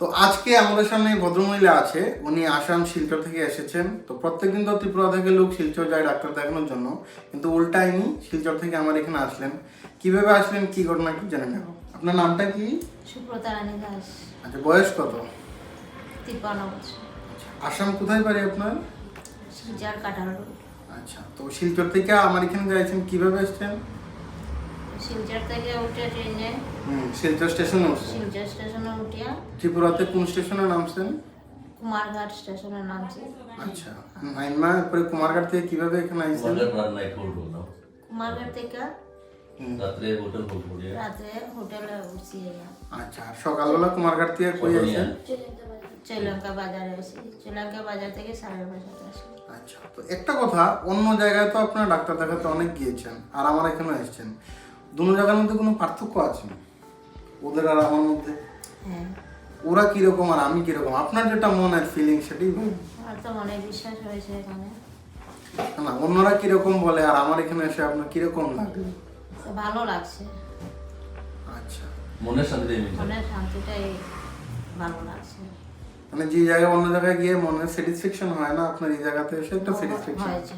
তো আজকে আমাদের সামনে ভদ্রমহিলা আছে উনি আসাম শিলচর থেকে এসেছেন। তো প্রত্যেকদিন তো ত্রিপুরা থেকে লোক শিলচর যায় ডাক্তার দেখানোর জন্য কিন্তু উল্টাইনি শিলচর থেকে আমার এখানে আসলেন। কীভাবে আসলেন কি ঘটনা একটু জেনে নেব। আপনার নামটা কি? সুব্রতা রানী দাস। আচ্ছা বয়স কত? তিপ্পান্ন বছর। আসাম কোথায় পারি আপনার? শিলচার কাটার আচ্ছা তো শিলচর থেকে আমার এখানে যাইছেন কীভাবে এসছেন? শিলচর থেকে উঠে ট্রেনে। হুম শিলচর স্টেশনে উঠছেন? শিলচর স্টেশনে উঠিয়া। ত্রিপুরাতে কোন স্টেশনে নামছেন? কুমারঘাট স্টেশনে নামছি। আচ্ছা নাইমা এরপরে কুমারঘাট থেকে কীভাবে এখানে আইছেন? মজার রাত নাইট হোল্ড হলো কুমারঘাট থেকে রাত্রে হোটেল হোল্ড করিয়া। রাতে হোটেলে উঠছি আচ্ছা সকালবেলা কুমারঘাট থেকে কই আইছেন? শ্রীলঙ্কা বাজারে আসি। শ্রীলঙ্কা বাজার থেকে সাড়ে বাজারে আসি। আচ্ছা তো একটা কথা অন্য জায়গায় তো আপনারা ডাক্তার দেখাতে অনেক গিয়েছেন আর আমার এখানে এসেছেন। দুটো জায়গার মধ্যে কোনো পার্থক্য আছে? ওদের আর আমার মধ্যে? হ্যাঁ। ওরা কীরকম আর আমি কীরকম? আপনার যেটা মনের ফিলিং সেটাই বলুন। আমার তো মনে বিশ্বাস হয়েছে এখানে। না অন্যরা কীরকম বলে আর আমার এখানে এসে আপনার কীরকম লাগল? ভালো লাগছে। আচ্ছা। মনের শান্তি মনের শান্তিটাই ভালো লাগছে। মানে যে জায়গায় অন্য জায়গায় গিয়ে মনের স্যাটিসফ্যাকশন হয় না আপনার এই জায়গাতে এসে একটা স্যাটিসফ্যাকশন হয়েছে।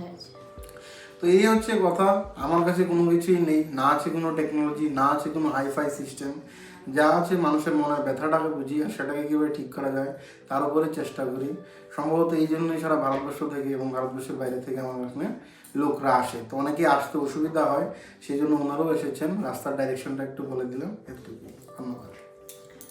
তো এই হচ্ছে কথা। আমার কাছে কোনো কিছুই নেই। না আছে কোনো টেকনোলজি না আছে কোনো হাইফাই সিস্টেম যা আছে মানুষের মনের ব্যথাটাকে বুঝি আর সেটাকে কীভাবে ঠিক করা যায়, তার উপরে চেষ্টা করি। সম্ভবত এই জন্যই সারা ভারতবর্ষ থেকে এবং ভারতবর্ষের বাইরে থেকে আমার এখানে লোকরা আসে। তো অনেকেই আসতে অসুবিধা হয় সেই জন্য ওনারাও এসেছেন। রাস্তার ডাইরেকশনটা একটু বলে দিলাম। এটুকু ধন্যবাদ।